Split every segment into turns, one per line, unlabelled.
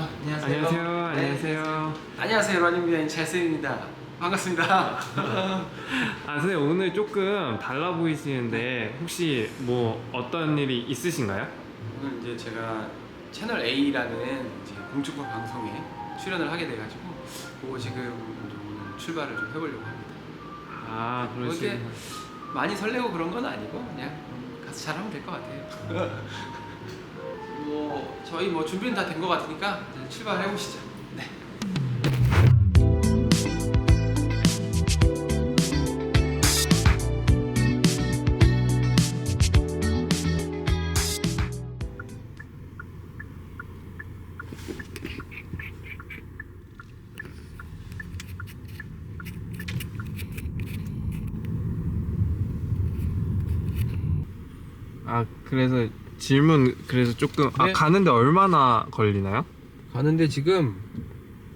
아, 안녕하세요.
안녕하세요.
네.
안녕하세요.
안녕하세요. 러닝비아인 찰스입니다. 반갑습니다.
아, 선생님 오늘 조금 달라 보이시는데 혹시 뭐 어떤 일이 있으신가요?
오늘 이제 제가 채널 A라는 이제 공중파 방송에 출연을 하게 돼가지고 그거 지금 오늘 출발을 좀 해보려고 합니다.
아,
그렇게
그러시구나.
많이 설레고 그런 건 아니고 그냥 가서 잘하면 될 것 같아요. 뭐 저희 뭐 준비는 다 된 것 같으니까 이제 출발해 보시죠. 네.
아, 그래서 질문 그래서 조금 아,
네.
가는데 얼마나 걸리나요?
가는데 지금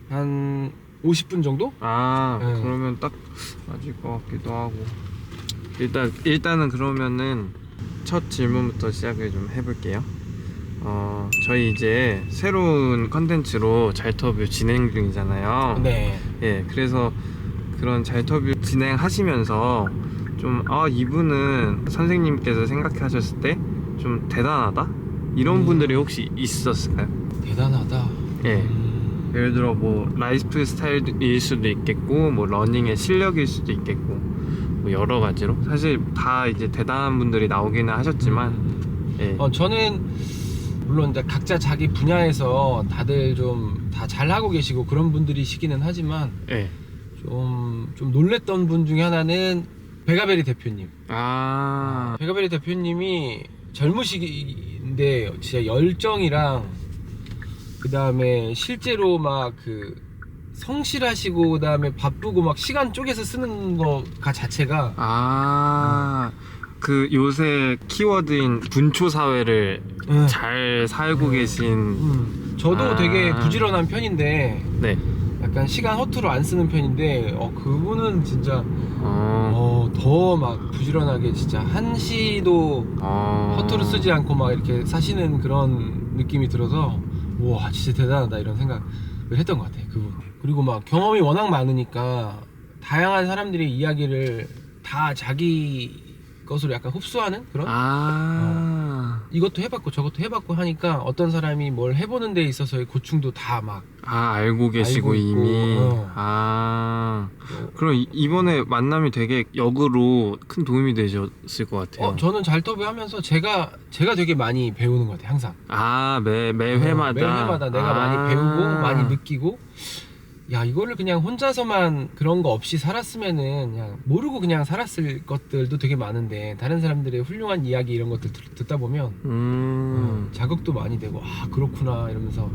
한 50분 정도?
아,
네.
그러면 딱 맞을 것 같기도 하고. 일단 일단은 그러면은 첫 질문부터 시작을 좀 해볼게요. 어, 저희 이제 새로운 컨텐츠로 잘터뷰 진행 중이잖아요.
네.
예, 그래서 그런 잘터뷰 진행하시면서 좀, 아, 이분은 선생님께서 생각하셨을 때 좀 대단하다? 이런
음.
분들이 혹시 있었을까요?
대단하다.
예.
음.
예를 들어 뭐 라이프 스타일일 수도 있겠고 뭐 러닝의 실력일 수도 있겠고 뭐 여러 가지로 사실 다 이제 대단한 분들이 나오기는 하셨지만 예.
어, 저는 물론 이제 각자 자기 분야에서 다들 좀 다 잘하고 계시고 그런 분들이시기는 하지만
예.
좀, 좀 놀랬던 분 중에 하나는 베가베리 대표님.
아.
베가베리 대표님이 젊으시기인데 진짜 열정이랑 그 다음에 실제로 막 그 성실하시고 그 다음에 바쁘고 막 시간 쪼개서 쓰는 거가 자체가
아. 그 요새 키워드인 분초 사회를
음,
잘 살고
음.
계신
음, 저도
아.
되게 부지런한 편인데
네.
약간 시간 허투루 안 쓰는 편인데 어 그분은 진짜
어.
어더 막 부지런하게 진짜 한 시도
어.
허투루 쓰지 않고 막 이렇게 사시는 그런 느낌이 들어서 와 진짜 대단하다 이런 생각을 했던 것 같아요 그분 그리고 막 경험이 워낙 많으니까 다양한 사람들의 이야기를 다 자기 것으로 약간 흡수하는 그런
아.
이것도 해봤고 저것도 해봤고 하니까 어떤 사람이 뭘 해보는 데 있어서의 고충도 다 막
아, 알고 계시고
알고 있고,
이미.
어.
아. 그럼 이- 이번에 만남이 되게 역으로 큰 도움이 되셨을 것 같아요.
어, 저는 잘터뷰 하면서 제가 제가 되게 많이 배우는 것 같아요 항상
아, 매, 매 회마다.
어, 매 회마다 내가
아.
많이 배우고 많이 느끼고 야 이거를 그냥 혼자서만 그런 거 없이 살았으면은 그냥 모르고 그냥 살았을 것들도 되게 많은데 다른 사람들의 훌륭한 이야기 이런 것들 듣- 듣다 보면
음.
어, 자극도 많이 되고 아 그렇구나 이러면서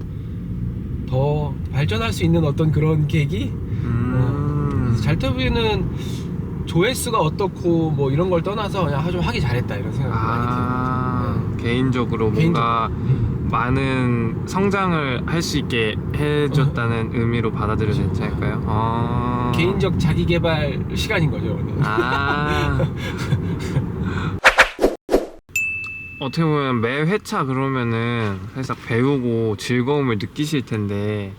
더 발전할 수 있는 어떤 그런 계기
음.
그래서 잘터뷰는 조회수가 어떻고 뭐 이런 걸 떠나서 그냥 좀 하기 잘했다 이런 생각이 많이 들어요.
아, 개인적으로 뭔가.
음.
많은 성장을 할 수 있게 해줬다는 의미로 받아들여도. 괜찮을까요? 아.
개인적 자기 개발 시간인 거죠. 오늘.
아. 어떻게 보면 매 회차 그러면은 살짝 배우고 즐거움을 느끼실 텐데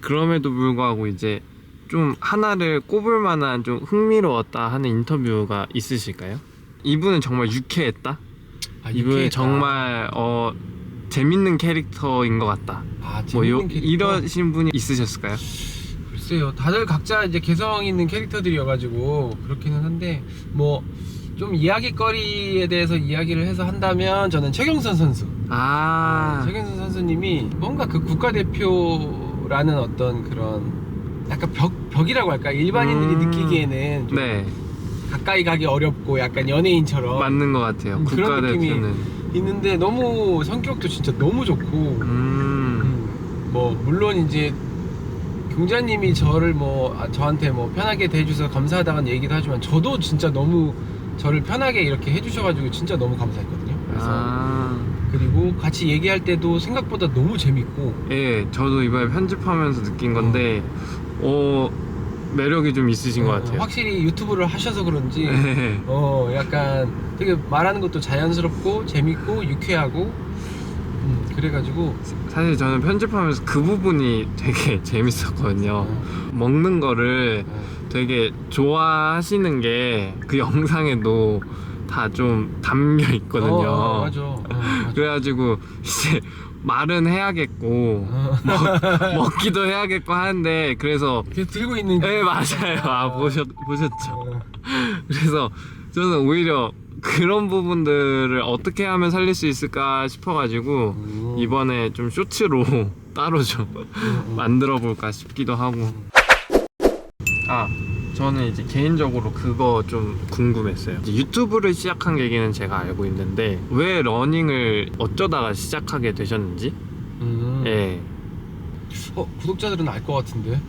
그럼에도 불구하고 이제 좀 하나를 꼽을 만한 좀 흥미로웠다 하는 인터뷰가 있으실까요? 이분은 정말 유쾌했다.
아,
이분은
유쾌했다.
정말 어 재밌는 캐릭터인 것 같다.
아,
뭐 요,
캐릭터?
이러신 분이 있으셨을까요?
글쎄요. 다들 각자 이제 개성 있는 캐릭터들이어가지고 그렇기는 한데 뭐 좀 이야기거리에 대해서 이야기를 해서 한다면 저는 최경선 선수.
아,
최경선 선수님이 뭔가 그 국가대표라는 어떤 그런 약간 벽 벽이라고 할까 일반인들이
음.
느끼기에는 좀
네
가까이 가기 어렵고 약간 연예인처럼
맞는 것 같아요. 국가대표는
있는데 너무 성격도 진짜 너무 좋고.
음,
음, 뭐 물론 이제 경자님이 저를 뭐 아, 저한테 뭐 편하게 대해주셔서 감사하다는 얘기도 하지만 저도 진짜 너무 저를 편하게 이렇게 해주셔가지고 진짜 너무 감사했거든요. 그래서
아,
그리고 같이 얘기할 때도 생각보다 너무 재밌고.
예, 저도 이번에 편집하면서 느낀 건데, 어, 매력이 좀 있으신 것
어,
같아요.
확실히 유튜브를 하셔서 그런지
네.
어 약간 되게 말하는 것도 자연스럽고 재밌고 유쾌하고 음, 그래가지고
사실 저는 편집하면서 그 부분이 되게 재밌었거든요. 먹는 거를
어,
되게 좋아하시는 게 그 영상에도 다 좀 담겨 있거든요.
어, 어, 맞아. 어, 맞아.
그래가지고 이제 말은 해야겠고
어.
먹, 기도 해야겠고 하는데 그래서
걔 들고 있는 게-
네 맞아요. 아 보셨 보셨죠.
어.
그래서 저는 오히려 그런 부분들을 어떻게 하면 살릴 수 있을까 싶어가지고
음.
이번에 좀 쇼츠로 따로 좀
음.
만들어 볼까 싶기도 하고 아 저는 이제 개인적으로 그거 좀 궁금했어요 유튜브를 시작한 계기는 제가 알고 있는데 왜 러닝을 어쩌다가 시작하게 되셨는지
음.
예.
어, 구독자들은 알 것 같은데.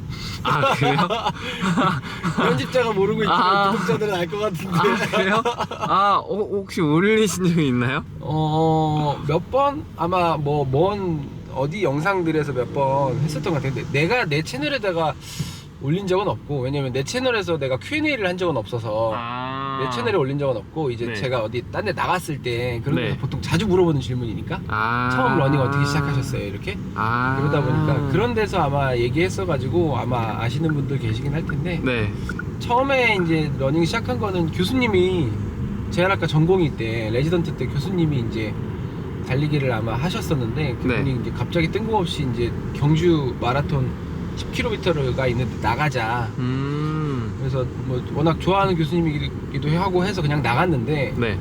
아 그래요?
편집자가 모르고 있지만
아.
구독자들은 알 것 같은데.
아 그래요? 아 어, 혹시 올리신 적이 있나요?
어, 몇 번 아마 뭐 먼 어디 영상들에서 몇 번 했었던 것 같은데 내가 내 채널에다가 올린 적은 없고 왜냐면 내 채널에서 내가 Q&A를 한 적은 없어서
아.
내 채널에 올린 적은 없고 이제
네.
제가 어디 딴 데 나갔을 때 그런
네.
거 보통 자주 물어보는 질문이니까
아.
처음 러닝 어떻게 시작하셨어요 이렇게
아.
그러다 보니까 그런 데서 아마 얘기했어가지고 아마 아시는 분들 계시긴 할 텐데
네.
처음에 이제 러닝 시작한 거는 교수님이 제한학과 전공의 때 레지던트 때 교수님이 이제 달리기를 아마 하셨었는데 그분이
네.
이제 갑자기 뜬금없이 이제 경주 마라톤 10km가 있는데 나가자
음.
그래서 뭐 워낙 좋아하는 교수님이기도 하고 해서 그냥 나갔는데
네.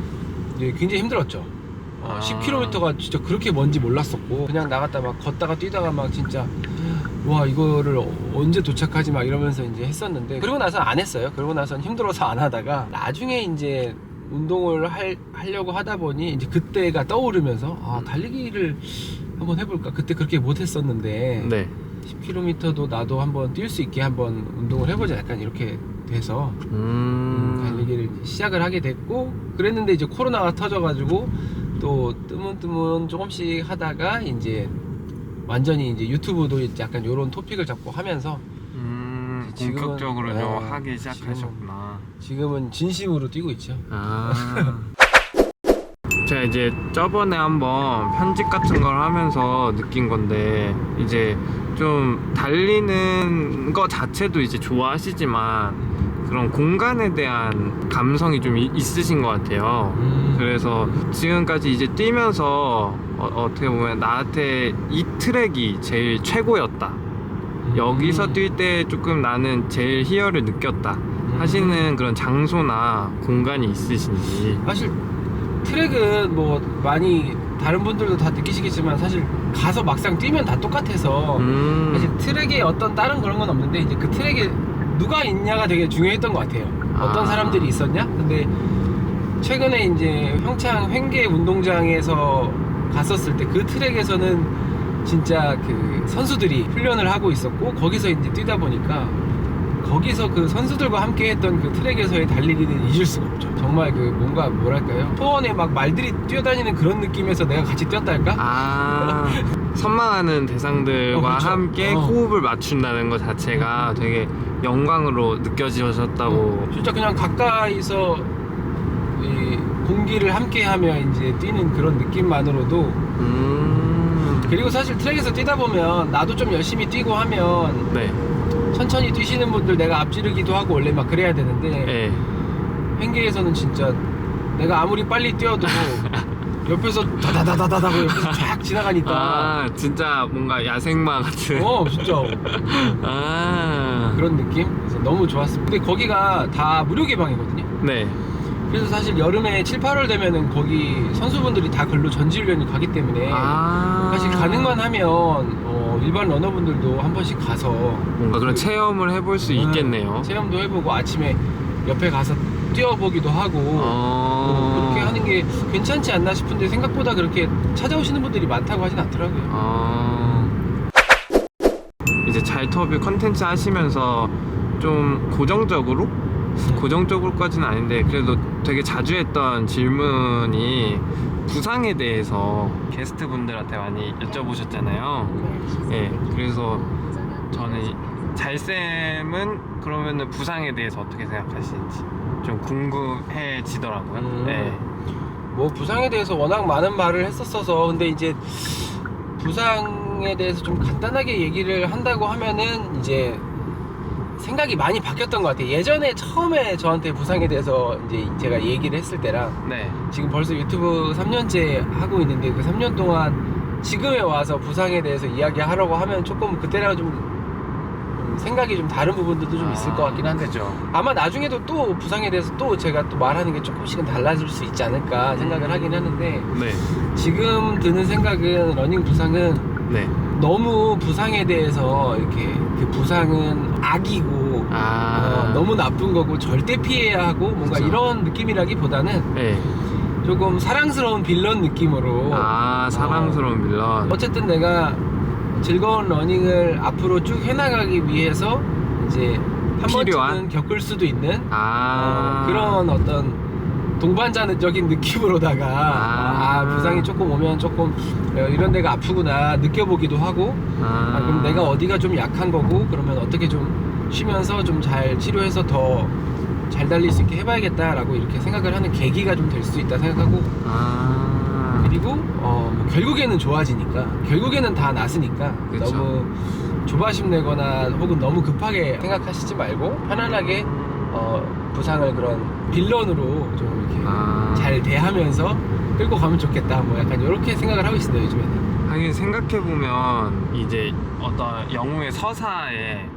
이제 굉장히 힘들었죠. 어,
아.
10km가 진짜 그렇게 먼지 몰랐었고 그냥 나갔다 막 걷다가 뛰다가 막 진짜 와 이거를 언제 도착하지 막 이러면서 이제 했었는데 그리고 나서 안 했어요. 그러고 나서는 힘들어서 안 하다가 나중에 이제 운동을 할, 하려고 하다 보니 이제 그때가 떠오르면서 아 달리기를 한번 해볼까 그때 그렇게 못 했었는데
네.
10km도 나도 한번 뛸 수 있게 한번 운동을 해보자 약간 이렇게 돼서 음,
음.
달리기를 시작을 하게 됐고 그랬는데 이제 코로나가 터져가지고 또 뜨문뜨문 조금씩 하다가 이제 완전히 이제 유튜브도 이제 약간 요런 토픽을 잡고 하면서
음,
지금은-
본격적으로 좀
네,
하기 시작하셨구나.
지금은 진심으로 뛰고 있죠.
아. 제가 이제 저번에 한번 편집 같은 걸 하면서 느낀 건데 이제 좀 달리는 거 자체도 이제 좋아하시지만 그런 공간에 대한 감성이 좀 이- 있으신 것 같아요.
음.
그래서 지금까지 이제 뛰면서 어, 떻게 보면 나한테 이 트랙이 제일 최고였다.
음.
여기서 뛸 때 조금 나는 제일 희열을 느꼈다.
음.
하시는 그런 장소나 공간이 있으신지.
사실 트랙은 뭐 많이 다른 분들도 다 느끼시겠지만 사실 가서 막상 뛰면 다 똑같아서
음.
사실 트랙에 어떤 다른 그런 건 없는데 이제 그 트랙에 누가 있냐가 되게 중요했던 것 같아요. 어떤
아.
사람들이 있었냐? 근데 최근에 이제 평창 횡계 운동장에서 갔었을 때 그 트랙에서는 진짜 그 선수들이 훈련을 하고 있었고 거기서 이제 뛰다 보니까 거기서 그 선수들과 함께 했던 그 트랙에서의 달리기는 잊을 수가 없죠. 정말 그 뭔가 뭐랄까요? 초원에 막 말들이 뛰어다니는 그런 느낌에서 내가 같이 뛰었달까?
아 선망하는 대상들과
어, 그렇죠.
함께
어.
호흡을 맞춘다는 것 자체가 되게 영광으로 느껴지셨다고.
진짜 그냥 가까이서 이 공기를 함께하며 이제 뛰는 그런 느낌만으로도
음.
그리고 사실 트랙에서 뛰다 보면 나도 좀 열심히 뛰고 하면
네.
천천히 뛰시는 분들 내가 앞지르기도 하고 원래 막 그래야 되는데
네.
횡계에서는 진짜 내가 아무리 빨리 뛰어도 옆에서 다다다다다다고 옆에서 쫙 지나가니까
아 진짜 뭔가 야생마 같은.
어 진짜
아.
그런 느낌? 그래서 너무 좋았습니다. 근데 거기가 다 무료 개방이거든요.
네.
그래서 사실 여름에 7, 8월 되면은 거기 선수분들이 다 글로 전지훈련이 가기 때문에
아.
사실 가능만 하면 어, 일반 러너분들도 한 번씩 가서
뭔가 그런 체험을 해볼 수 있겠네요.
체험도 해보고 아침에 옆에 가서 뛰어보기도 하고
어.
뭐 그렇게 하는 게 괜찮지 않나 싶은데 생각보다 그렇게 찾아오시는 분들이 많다고 하진 않더라고요.
어... 이제 잘터뷰 컨텐츠 하시면서 좀 고정적으로 고정적으로까지는 아닌데 그래도 되게 자주 했던 질문이 부상에 대해서 게스트 분들한테 많이 여쭤보셨잖아요. 예, 그래서 저는 이- 잘쌤은 그러면은 부상에 대해서 어떻게 생각하시는지 좀 궁금해지더라고요.
음.
예.
뭐 부상에 대해서 워낙 많은 말을 했었어서 근데 이제 부상에 대해서 좀 간단하게 얘기를 한다고 하면은 이제 생각이 많이 바뀌었던 것 같아요. 예전에 처음에 저한테 부상에 대해서 이제 제가 얘기를 했을 때랑
네.
지금 벌써 유튜브 3년째 하고 있는데 그 3년 동안 지금에 와서 부상에 대해서 이야기하려고 하면 조금 그때랑 좀, 좀 생각이 좀 다른 부분들도 좀 있을 것 같긴 한데
그죠.
아마 나중에도 또 부상에 대해서 또 제가 또 말하는 게 조금씩은 달라질 수 있지 않을까 생각을 하긴 하는데
네.
지금 드는 생각은 러닝 부상은
네.
너무 부상에 대해서 이렇게 그 부상은 악이고
아.
어, 너무 나쁜 거고 절대 피해야 하고 뭔가
그쵸.
이런 느낌이라기보다는
네.
조금 사랑스러운 빌런 느낌으로
아 사랑스러운 빌런.
어쨌든 내가 즐거운 러닝을 앞으로 쭉 해나가기 위해서 이제 한
필요한?
번쯤은 겪을 수도 있는
아
어, 그런 어떤 동반자적인 느낌으로다가
아.
아, 부상이 조금 오면 조금 어, 이런 데가 아프구나 느껴보기도 하고
아,
아, 그럼 내가 어디가 좀 약한 거고 그러면 어떻게 좀 쉬면서 좀 잘 치료해서 더 잘 달릴 수 있게 해봐야겠다라고 이렇게 생각을 하는 계기가 좀 될 수 있다 생각하고
아.
그리고 어, 뭐 결국에는 좋아지니까 결국에는 다 나으니까
그쵸.
너무 조바심 내거나 혹은 너무 급하게 생각하시지 말고 편안하게 어, 부상을 그런 빌런으로 좀 이렇게
아.
잘 대하면서 끌고 가면 좋겠다 뭐 약간 이렇게 생각을 하고 있습니다 요즘에는
하긴 생각해보면 이제 어떤 영웅의 서사에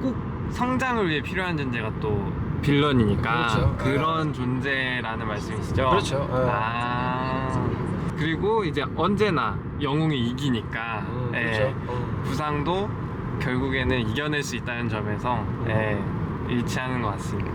꼭 성장을 위해 필요한 존재가 또 빌런이니까
그렇죠.
런 존재라는 말씀이시죠?
그렇죠. 어.
아 그리고 이제 언제나 영웅이 이기니까
음,
예,
그렇죠 어.
부상도 결국에는 이겨낼 수 있다는 점에서 예, 일치하는 것 같습니다.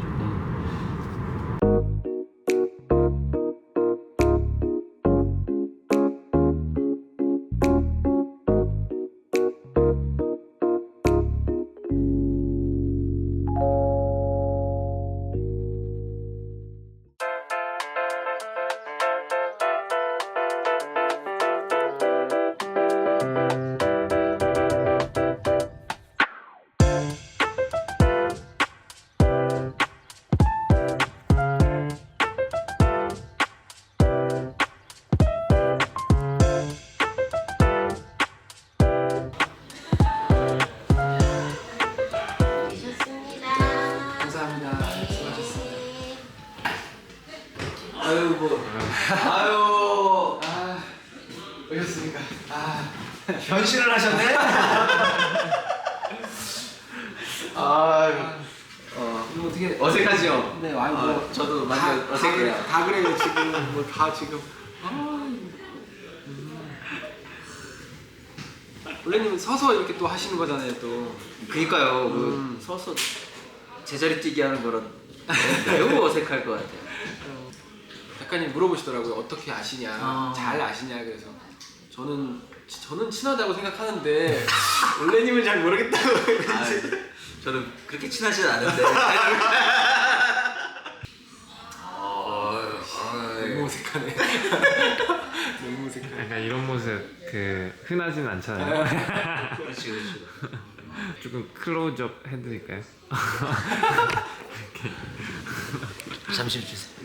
변신을 하셨네? 아유, 어,
이거 어떻게
어색하죠?
네
어,
뭐
저도
다, 다,
어색해요.
그래, 다 그래요 지금 뭐 다 지금 아, 음. 원래님은 서서 이렇게 또 하시는 거잖아요 또
그니까요,
음.
그 서서 제자리 뛰기 하는 거랑 매우 어색할 것 같아요.
작가님 물어보시더라고요 어떻게 아시냐
아.
잘 아시냐 그래서 저는 저는 친하다고 생각하는데 원래님은 잘 모르겠다고
아, 저는 그렇게 친하진 않은데. 어,
너무 어색하네 너무 어색하네
약간 이런 모습 그 흔하진 않잖아요.
그렇지, 그렇지.
조금 클로즈업 해드릴까요?
잠시 주세요.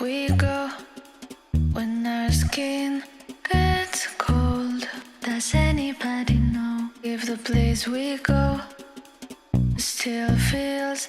We go when our skin gets cold? Does anybody know if the place we go still feels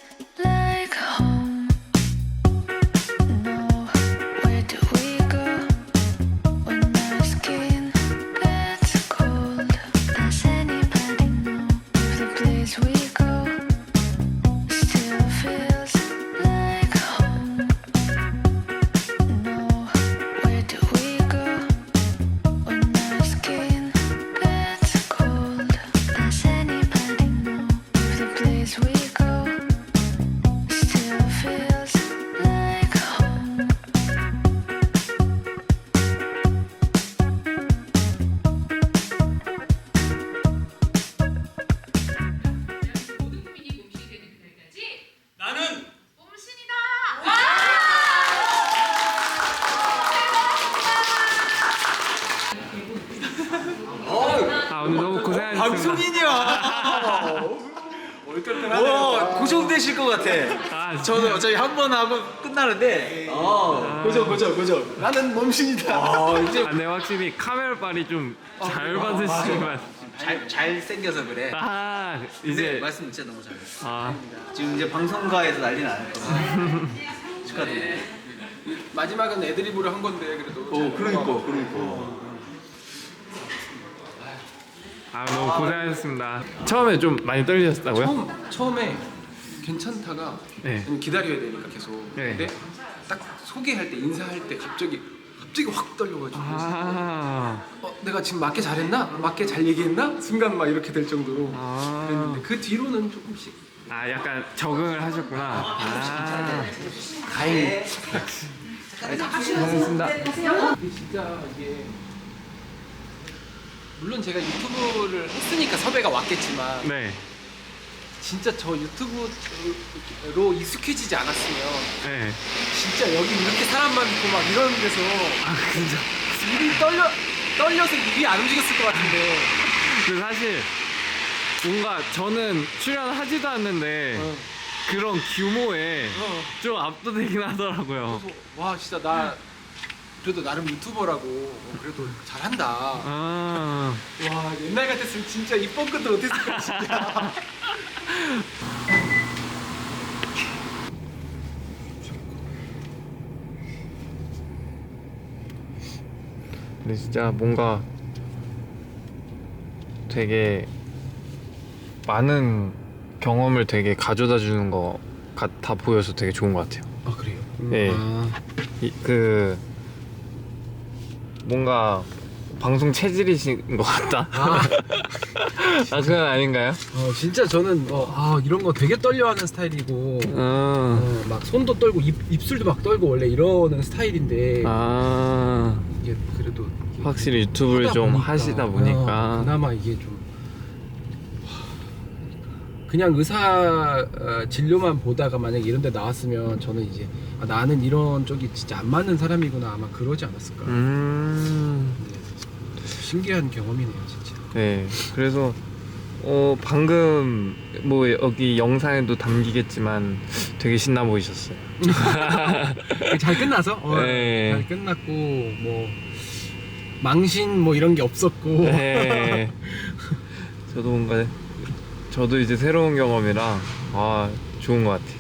아.
아
아,
저는 어차피 한 번 하고 끝나는데. 어.
고정 고정 고정. 나는 몸신이다.
어, 이제
아, 네 확실히 카메라 빨이 좀 잘 받으시지만.
잘, 잘 생겨서 그래.
아
이제
이제
말씀 진짜 너무 잘해
아.
지금 이제 방송가에서 난리 나는 축하드립니다.
마지막은 애드리브로 한 건데 그래도.
어 그러니까 그러니까.
아 너무 고생하셨습니다. 처음에 좀 많이 떨리셨다고요?
처음 처음에 괜찮다가
네.
기다려야 되니까 계속.
네.
근데 딱 소개할 때 인사할 때 갑자기 갑자기 확 떨려가지고.
아,
어, 내가 지금 맞게 잘했나? 맞게 잘 얘기했나? 순간 막 이렇게 될 정도로
아,
그랬는데 그 뒤로는 조금씩
아 약간 적응을 하셨구나. 아,
다행히
고생하셨습니다.
이게 진짜 이게 물론 제가 유튜브를 했으니까 섭외가 왔겠지만
네,
진짜 저 유튜브로 익숙해지지 않았으면
네.
진짜 여기 이렇게 사람 많고 막 이런 데서
아 진짜.
입이 떨려 떨려서 입이 안 움직였을 것 같은데
그 사실 뭔가 저는 출연하지도 않는데
어.
그런 규모에
어.
좀 압도되긴 하더라고요.
그래서 와 진짜 나 그래도 나름 유튜버라고 어, 그래도 잘한다
아,
와 옛날 같았으면 진짜 입 뻥끗도 못했을 거야 진짜
근데 진짜 뭔가 되게 많은 경험을 되게 가져다 주는 것 같아 보여서 되게 좋은 것 같아요.
아 그래요?
네. 이, 그 뭔가 방송 체질이신 것 같다.
아,
아 그건 아닌가요?
어, 진짜 저는 어, 아, 이런 거 되게 떨려하는 스타일이고
음.
어, 막 손도 떨고 입, 입술도 막 떨고 원래 이러는 스타일인데
아
이게 그래도 이게
확실히 유튜브를
하다
좀
보니까,
하시다
어,
보니까
그나마 이게 좀 그냥 의사 어, 진료만 보다가 만약 이런 데 나왔으면 저는 이제 아, 나는 이런 쪽이 진짜 안 맞는 사람이구나 아마 그러지 않았을까
음.
네. 신기한 경험이네요 진짜
네, 그래서 어 방금 뭐 여기 영상에도 담기겠지만 되게 신나 보이셨어요.
잘 끝나서 어,
네.
잘 끝났고 뭐 망신 뭐 이런 게 없었고
네. 저도 뭔가 저도 이제 새로운 경험이라 아 좋은 것 같아요.